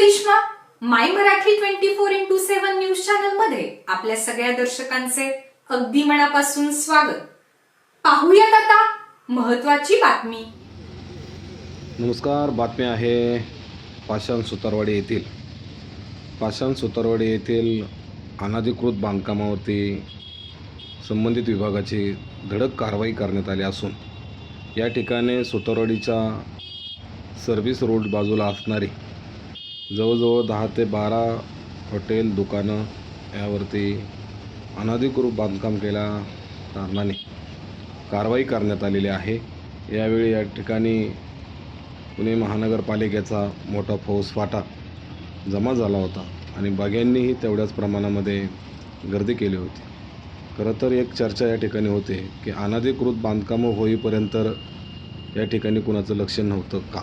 Karishma my Marathi twenty four into seven news चॅनलमध्ये आपल्या सगळ्या दर्शकांचे अगदी मनापासून स्वागत. पाहूयात आता महत्वाची बातमी. नमस्कार बातमी आहे पाषाण सुतारवाडी येथील. पाषाण सुतारवाडी येथील अनाधिकृत बांधकामावरती संबंधित विभागाची धडक कारवाई करण्यात आली असून या ठिकाणी सुतारवाडीच्या सर्व्हिस रोड बाजूला असणारी जवळजवळ दहा ते बारा हॉटेल दुकानं यावरती अनाधिकृत बांधकाम केल्या कारणाने. कारवाई करण्यात आलेली आहे. यावेळी या ठिकाणी पुणे महानगरपालिकेचा मोठा फौजफाटा जमा झाला होता आणि बाग्यांनीही तेवढ्याच प्रमाणामध्ये गर्दी केली होती. खरं तर एक चर्चा या ठिकाणी होते की अनाधिकृत बांधकामं होईपर्यंत या ठिकाणी कुणाचं लक्ष नव्हतं का?